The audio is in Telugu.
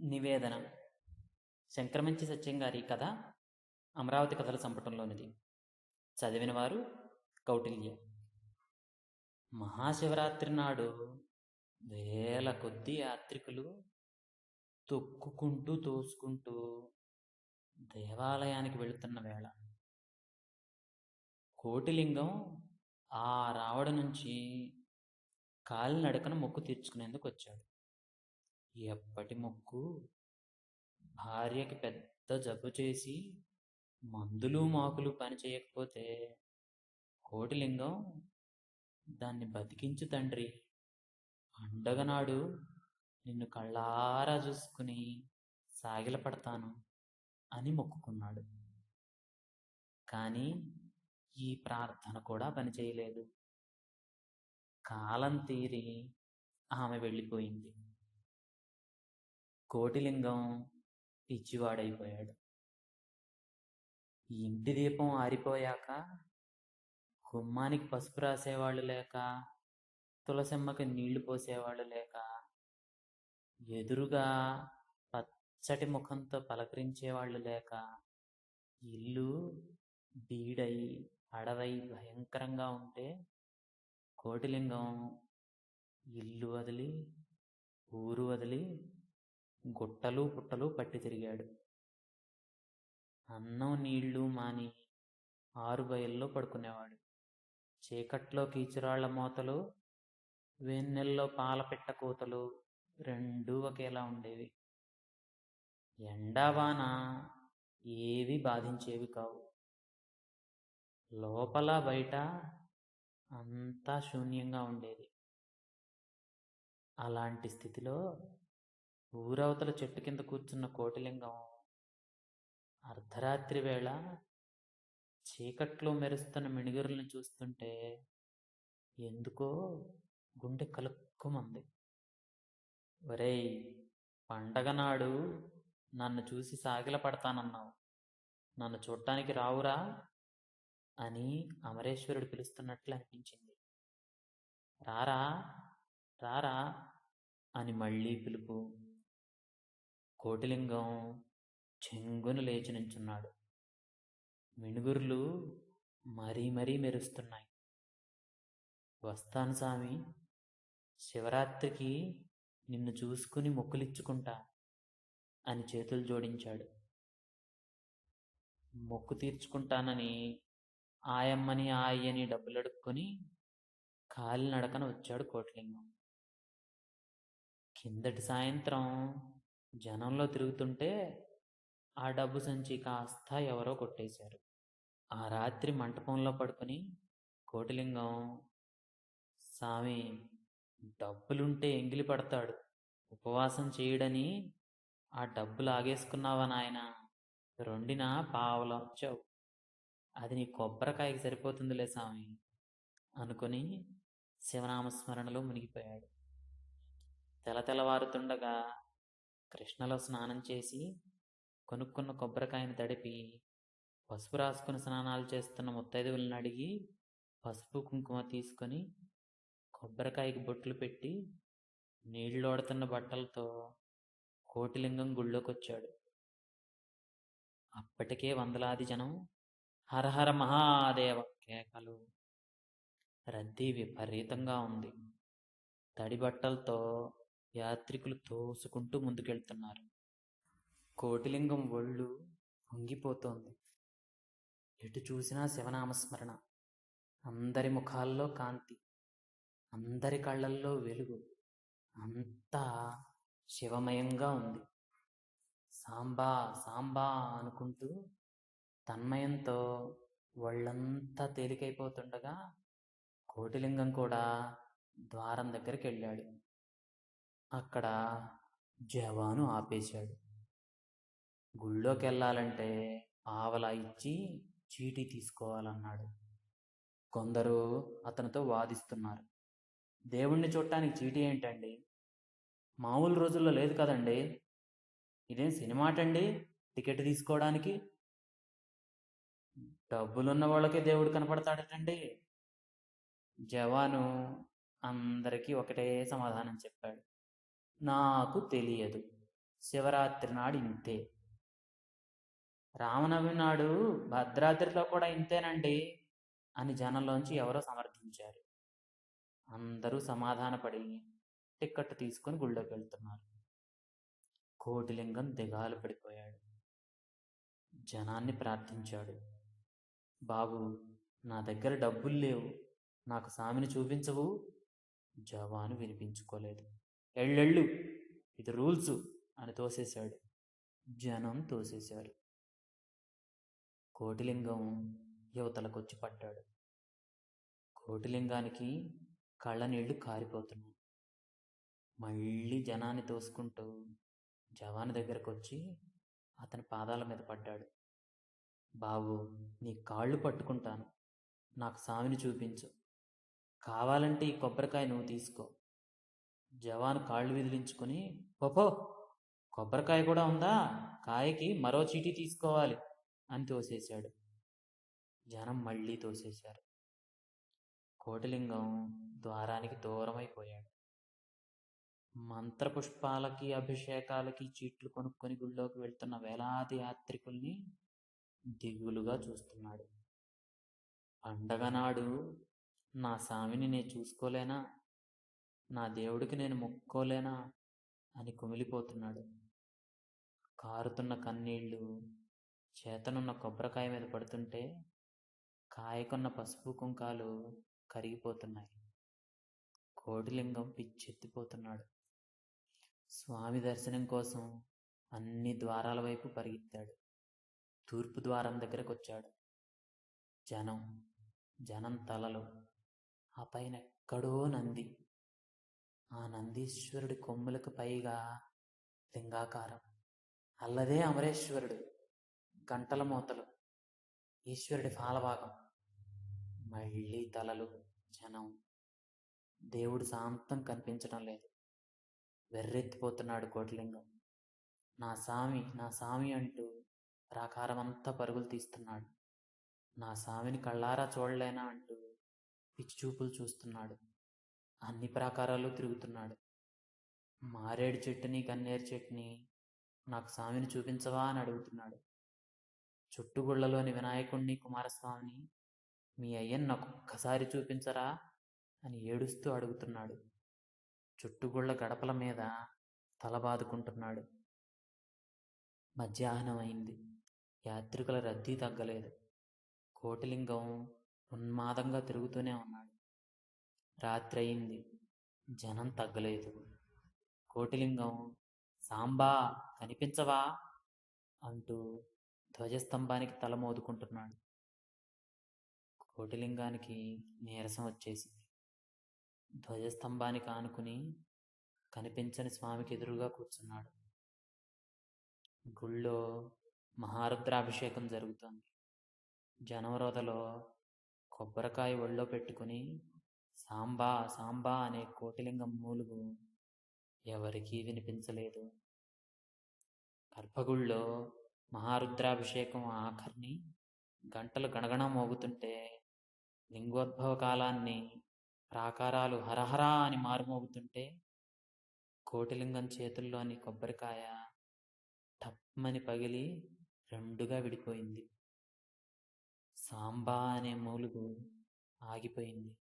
నివేదన. శంకరమంచి సత్యం గారి కథ అమరావతి కథల సంపుటంలోనిది. చదివిన వారు కౌటిల్య. మహాశివరాత్రి నాడు వేల కొద్ది యాత్రికులు తొక్కుకుంటూ తోసుకుంటూ దేవాలయానికి వెళుతున్న వేళ కోటిలింగం ఆ రావడ నుంచి కాలినడకన మొక్కు తీర్చుకునేందుకు వచ్చాడు. ఎప్పటి మొక్కు భార్యకి పెద్ద జబ్బు చేసి మందులు మాకులు పని చేయకపోతే కోటిలింగం దాన్ని బతికించు తండ్రి. పండగనాడు నిన్ను కళ్ళారా చూసుకుని సాగిలపడతాను అని మొక్కుకున్నాడు. కానీ ఈ ప్రార్థన కూడా పనిచేయలేదు కాలం తీరి ఆమె వెళ్ళిపోయింది. కోటిలింగం పిచ్చివాడైపోయాడు. ఇంటి దీపం ఆరిపోయాక గుమ్మానికి పసుపు రాసేవాళ్ళు లేక తులసమ్మకి నీళ్ళు పోసేవాళ్ళు లేక ఎదురుగా పచ్చటి ముఖంతో పలకరించేవాళ్ళు లేక ఇల్లు బీడై అడవై భయంకరంగా ఉంటే కోటిలింగం ఇల్లు వదిలి ఊరు వదిలి గుట్టలు పుట్టలు పట్టి తిరిగాడు. అన్నం నీళ్ళు మాని ఆరు బయల్లో పడుకునేవాడు. చీకట్లో కీచురాళ్ళ మోతలు వెన్నెల్లో పాలపిట్ట కూతలు రెండూ ఒకేలా ఉండేవి. ఎండావాన ఏవి బాధించేవి కావు. లోపల బయట అంతా శూన్యంగా ఉండేది. అలాంటి స్థితిలో ఊరవతల చెట్టు కింద కూర్చున్న కోటిలింగం అర్ధరాత్రి వేళ చీకట్లో మెరుస్తున్న మిణిగురులను చూస్తుంటే ఎందుకో గుండె కలుక్కుమంది. ఒరేయ్ పండగ నాడు నన్ను చూసి సాగిల పడతానన్నావు. నన్ను చూడటానికి రావురా అని అమరేశ్వరుడు పిలుస్తున్నట్లు అనిపించింది. రారా రారా అని మళ్ళీ పిలుపు. కోటిలింగం చెంగును లేచి నించున్నాడు. మిణుగుర్లు మరీ మరీ మెరుస్తున్నాయి. వస్తాను స్వామి శివరాత్రికి నిన్ను చూసుకుని మొక్కులిచ్చుకుంటా అని చేతులు జోడించాడు. మొక్కు తీర్చుకుంటానని ఆయమ్మని ఆయని డబ్బులు అడుక్కొని కాలినడకన వచ్చాడు కోట్లింగం. కిందటి సాయంత్రం జనంలో తిరుగుతుంటే ఆ డబ్బు సంచి కాస్త ఎవరో కొట్టేశారు. ఆ రాత్రి మంటపంలో పడుకొని కోటిలింగం స్వామి డబ్బులుంటే ఎంగిలి పడతాడు. ఉపవాసం చేయడని ఆ డబ్బులు ఆగేసుకున్నావా నాయన? రెండిన పావలం వచ్చావు. అది నీ కొబ్బరికాయకి సరిపోతుందిలే స్వామి అనుకొని శివనామస్మరణలో మునిగిపోయాడు. తెల తెల్లవారుతుండగా కృష్ణలో స్నానం చేసి కొనుక్కున్న కొబ్బరికాయని తడిపి పసుపు రాసుకుని స్నానాలు చేస్తున్న ముత్తైదువులను అడిగి పసుపు కుంకుమ తీసుకొని కొబ్బరికాయకి బొట్లు పెట్టి నీళ్ళోడుతున్న బట్టలతో కోటిలింగం గుళ్ళోకి వచ్చాడు అప్పటికే వందలాది జనం హరహర మహాదేవ కేకలు. రద్దీ విపరీతంగా ఉంది. తడి బట్టలతో యాత్రికులు తోసుకుంటూ ముందుకెళ్తున్నారు. కోటిలింగం ఒళ్ళు పొంగిపోతోంది. ఎటు చూసినా శివనామస్మరణ. అందరి ముఖాల్లో కాంతి. అందరి కళ్ళల్లో వెలుగు. అంతా శివమయంగా ఉంది. సాంబా సాంబా అనుకుంటూ తన్మయంతో ఒళ్ళంతా తేలికైపోతుండగా కోటిలింగం కూడా ద్వారం దగ్గరికి వెళ్ళాడు. అక్కడ జవాను ఆపేశాడు. గుళ్ళోకి వెళ్ళాలంటే ఆవలా ఇచ్చి చీటీ తీసుకోవాలన్నాడు. కొందరు అతనితో వాదిస్తున్నారు. దేవుణ్ణి చూడటానికి చీటీ ఏంటండి? మామూలు రోజుల్లో లేదు కదండి. ఇదేం సినిమాటండి? టికెట్ తీసుకోవడానికి? డబ్బులున్న వాళ్ళకే దేవుడు కనపడతాడటండి. జవాను అందరికీ ఒకటే సమాధానం చెప్పాడు. నాకు తెలియదు. శివరాత్రి నాడు ఇంతే. రామనవమి నాడు భద్రాద్రిలో కూడా ఇంతేనండి అని జనంలోంచి ఎవరో సమర్థించారు. అందరూ సమాధానపడి టిక్కెట్ తీసుకుని గుళ్ళోకి వెళ్తున్నారు కోటిలింగం దిగాలు పడిపోయాడు. జనాన్ని ప్రార్థించాడు. బాబు నా దగ్గర డబ్బులు లేవు. నాకు సామిని చూపించవు. జవాను వినిపించుకోలేదు. ఎళ్ళెళ్ళు. ఇది రూల్స్ అని తోసేశాడు. జనం తోసేశారు. కోటిలింగం యువతలకొచ్చి పడ్డాడు కోటిలింగానికి కళ్ళ నీళ్ళు కారిపోతున్నాయి. మళ్ళీ జనాన్ని తోసుకుంటూ జవాన్ దగ్గరకు వచ్చి అతని పాదాల మీద పడ్డాడు. బాబు నీ కాళ్ళు పట్టుకుంటాను. నాకు సామిని చూపించు. కావాలంటే ఈ కొబ్బరికాయ నువ్వు తీసుకో. జవాన్ కాళ్ళు విదిలించుకొని పోపో కొబ్బరికాయ కూడా ఉందా? కాయకి మరో చీటీ తీసుకోవాలి అని తోసేశాడు జనం మళ్ళీ తోసేశారు. కోటిలింగం ద్వారానికి దూరమైపోయాడు. మంత్రపుష్పాలకి అభిషేకాలకి చీట్లు కొనుక్కొని గుళ్ళోకి వెళ్తున్న వేలాది యాత్రికుల్ని దిగులుగా చూస్తున్నాడు. పండగ నాడు నా స్వామిని నేను చూసుకోలేనా? నా దేవుడికి నేను మొక్కోలేనా అని కుమిలిపోతున్నాడు. కారుతున్న కన్నీళ్ళు చేతనున్న కొబ్బరికాయ మీద పడుతుంటే కాయకున్న పసుపు కుంకాలు కరిగిపోతున్నాయి. కోటిలింగం పిచ్చెత్తిపోతున్నాడు. స్వామి దర్శనం కోసం అన్ని ద్వారాల వైపు పరిగెత్తాడు. తూర్పు ద్వారం దగ్గరకు వచ్చాడు జనం జనం తలలు ఆ పైన ఎక్కడో నంది. ఆ నందీశ్వరుడి కొమ్ములకు పైగా లింగాకారం. అల్లదే అమరేశ్వరుడు గంటల మూతలు ఈశ్వరుడి ఫాలభాగం మళ్ళీ తలలు జనం. దేవుడు శాంతం కనిపించడం లేదు. వెర్రెత్తిపోతున్నాడు కోటిలింగం. నా సామి నా సామి అంటూ ప్రాకారమంతా పరుగులు తీస్తున్నాడు. నా సామిని కళ్ళారా చూడలేనా అంటూ పిచ్చి చూపులు చూస్తున్నాడు. అన్ని ప్రాకారాలు తిరుగుతున్నాడు. మారేడు చెట్టుని కన్నేరు చెట్టుని నాకు స్వామిని చూపించవా అని అడుగుతున్నాడు. చుట్టుగుళ్ళలోని వినాయకుణ్ణి కుమారస్వామిని మీ అయ్యని నాకు ఒక్కసారి చూపించరా అని ఏడుస్తూ అడుగుతున్నాడు. చుట్టుగుళ్ళ గడపల మీద తల బాదుకుంటున్నాడు. మధ్యాహ్నం అయింది. యాత్రికుల రద్దీ తగ్గలేదు. కోటిలింగం ఉన్మాదంగా తిరుగుతూనే ఉన్నాడు. రాత్రి అయింది జనం తగ్గలేదు. కోటిలింగం సాంబా కనిపించవా? అంటూ ధ్వజస్తంభానికి తల మోదుకుంటున్నాడు. కోటిలింగానికి నీరసం వచ్చేసింది. ధ్వజస్తంభానికి ఆనుకుని కనిపించని స్వామికి ఎదురుగా కూర్చున్నాడు. గుళ్ళో మహారుద్రాభిషేకం జరుగుతోంది. జనవరోదలో కొబ్బరికాయ ఒళ్ళో పెట్టుకుని సాంబా సాంబా అనే కోటిలింగం మూలుగు ఎవరికీ వినిపించలేదు. గర్భగుళ్ళో మహారుద్రాభిషేకం ఆఖరిని గంటలు గణగణ మోగుతుంటే లింగోద్భవ కాలాన్ని ప్రాకారాలు హరహరా అని మారుమోగుతుంటే కోటిలింగం చేతుల్లోని కొబ్బరికాయ టప్మని పగిలి రెండుగా విడిపోయింది. సాంబా అనే మూలుగు ఆగిపోయింది.